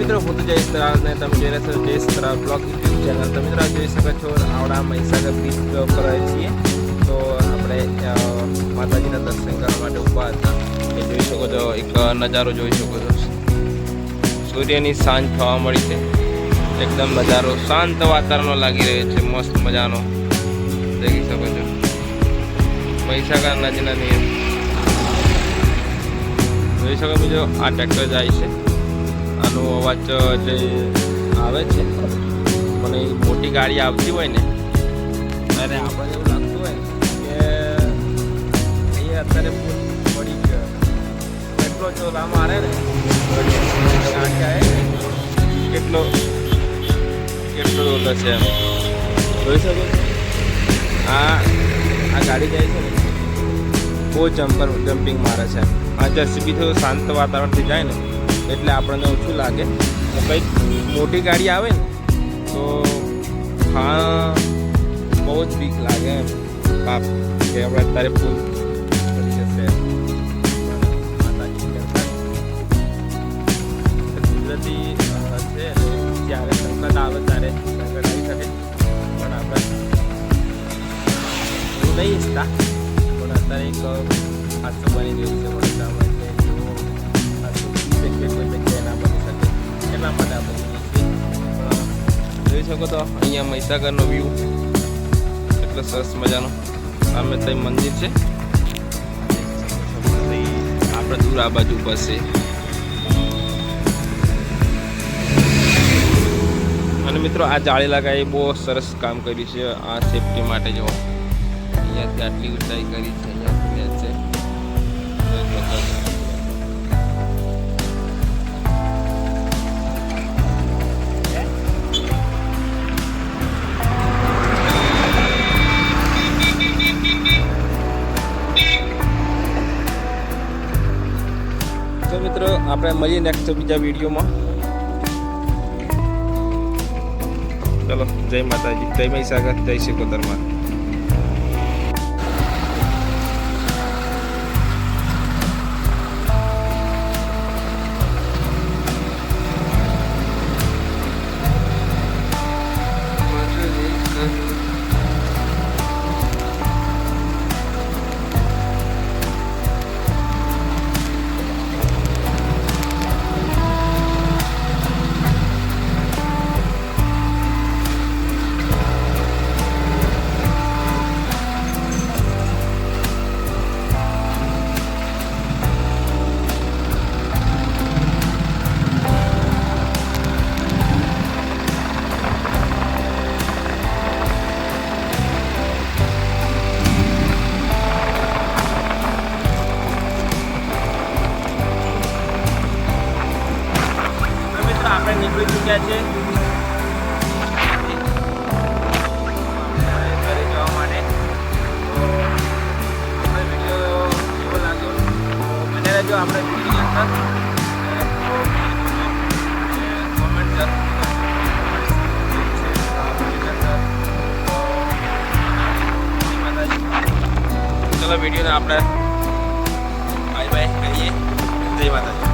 હું તો જયેશ તરાવ ને તમે જોઈ રહ્યા છો Jayesh Tarav blog YouTube channel તમે મિત્રો જોઈ શકો છો આવડા મહીસાગર બીચ પર છીએ. તો આપણે માતાજીના દર્શન કરવા માટે ઊભા હતા. એ જોઈ શકો છો, એક નજારો જોઈ શકો છો. સૂર્યની સાંજ થવા મળી છે. એકદમ નજારો શાંત વાતાવરણ લાગી રહ્યો છે, મસ્ત મજાનો. દેખી શકો છો. મહીસાગર નદીના નિયમ જોઈ શકો બીજો આ ટ્રેક્ટર જાય છે. આનો અવાજ જે આવે છે, મને મોટી ગાડી આવતી હોય ને, ત્યારે આપણને એવું લાગતું હોય કે અહીંયા અત્યારે ફૂલ પડી ગયો. એટલો જો રામ મારે ને ગાડી આવે કેટલો કેટલો રોલો છે એમ. જોઈ શકો આ આ ગાડી જાય છે ને, બહુ જમ્પર, જમ્પિંગ મારે છે. આ જેસીબી થોડું શાંત વાતાવરણથી જાય ને એટલે આપણને ઓછું લાગે. કંઈક મોટી ગાડી આવે ને, તો હા, બહુ જ બીક લાગે એમ. બાપ, કે આપણે અત્યારે ફૂલ કુદરતી છે જ્યારે આવે ત્યારે આપણે એવું નહીં ઈચ્છતા. પણ અત્યારે એક હાદસો બની ગયું છે માટે જઈએ જોઈ શકો તો અહીંયા મહીસાગરનો વ્યૂ એટલો સરસ મજાનો. સામે તઈ મંદિર છે. આપણે દૂર આ બાજુ બસે. અને મિત્રો આ જાળી લગાવી બહુ સરસ કામ કર્યું છે આ સેફટી માટે, જો. અહીંયાથી આટલી ઊંચાઈ કરી છે. તો મિત્રો, આપણે મળીએ નેક્સ્ટ બીજા વિડીયોમાં. ચલો, જય માતાજી. જય મહીસાગર, જય શ્રી તો નીકળી ચૂક્યા છે. ઘરે જવા માટે. તો વીડિયો કેવો લાગ્યો? મને રહેજો આપણે વીડિયો અંદર ચલો વિડીયોને આપણે. બાય બાય કરીએ જય માતાજી.